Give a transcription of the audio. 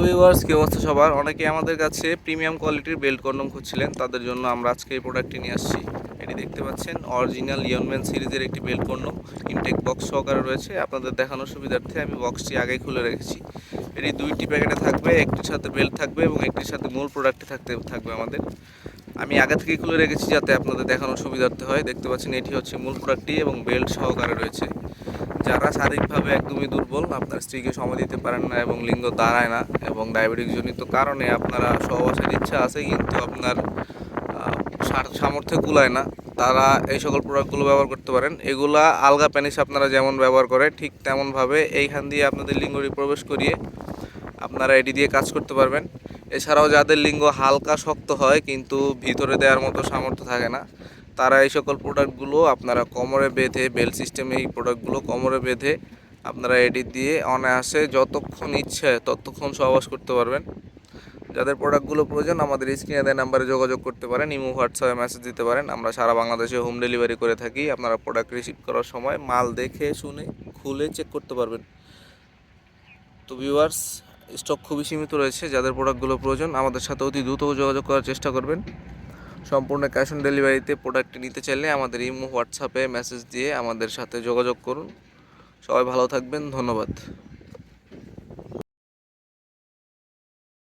Viewers কি অবস্থা সবার? অনেকে আমাদের কাছে প্রিমিয়াম কোয়ালিটির বেল্ট কন্ডম খুঁজছিলেন। তাদের জন্য আমরা আজকে এই প্রোডাক্টটি নিয়ে আসছি। এটি দেখতে পাচ্ছেন অরিজিনাল ইয়নম্যান সিরিজের একটি বেল্ট কন্ডম ইনটেক বক্স সহকারে রয়েছে। আপনাদের দেখানোর সুবিধার্থে আমি বক্সটি আগেই খুলে রেখেছি। এটি দুইটি প্যাকেটে থাকবে, একটির সাথে বেল্ট থাকবে এবং একটির সাথে মূল প্রোডাক্টটি থাকতে, থাকবে আমাদের। আমি আগে থেকেই খুলে রেখেছি যাতে আপনাদের দেখানোর সুবিধার্থে হয়। দেখতে পাচ্ছেন, এটি হচ্ছে মূল প্রোডাক্টটি এবং বেল্ট সহকারে রয়েছে। যারা শারীরিকভাবে একদমই দুর্বল, আপনার স্ত্রীকে সময় দিতে পারেন না এবং লিঙ্গ দাঁড়ায় না এবং ডায়াবেটিক জনিত কারণে আপনারা সহবাসের ইচ্ছা আছে, কিন্তু আপনার সামর্থ্য কুলায় না। তারা এই সকল প্রোডাক্টগুলো ব্যবহার করতে পারেন। এগুলা আলগা প্যানিস আপনারা যেমন ব্যবহার করে, ঠিক তেমনভাবে এইখান দিয়ে আপনাদের লিঙ্গটি প্রবেশ করিয়ে আপনারা এটি দিয়ে কাজ করতে পারবেন। এছাড়াও যাদের লিঙ্গ হালকা শক্ত হয়, কিন্তু ভিতরে দেওয়ার মতো সামর্থ্য থাকে না। তারা এই সকল প্রোডাক্টগুলো আপনারা কোমরে বেঁধে বেল সিস্টেমে এই প্রোডাক্টগুলো কোমরে বেঁধে আপনারা এটি দিয়ে অনায়াসে যতক্ষণ ইচ্ছে ততক্ষণ সহবাস করতে পারবেন। যাদের প্রোডাক্টগুলো প্রয়োজন আমাদের স্ক্রিনে দেওয়া নাম্বারে যোগাযোগ করতে পারেন, ইমো হোয়াটসঅ্যাপে মেসেজ দিতে পারেন। আমরা সারা বাংলাদেশে হোম ডেলিভারি করে থাকি, আপনারা প্রোডাক্ট রিসিভ করার সময় মাল দেখে, শুনে, খুলে চেক করতে পারবেন। তো ভিউয়ার্স স্টক খুবই সীমিত রয়েছে, যাদের প্রোডাক্টগুলো প্রয়োজন আমাদের সাথে অতি দ্রুত যোগাযোগ করার চেষ্টা করবেন। সম্পূর্ণ ক্যাশ অন ডেলিভারিতে প্রোডাক্টটি নিতে চাইলে আমাদের ইমো, হোয়াটসঅ্যাপে মেসেজ দিয়ে আমাদের সাথে যোগাযোগ করুন। সবাই ভালো থাকবেন, ধন্যবাদ।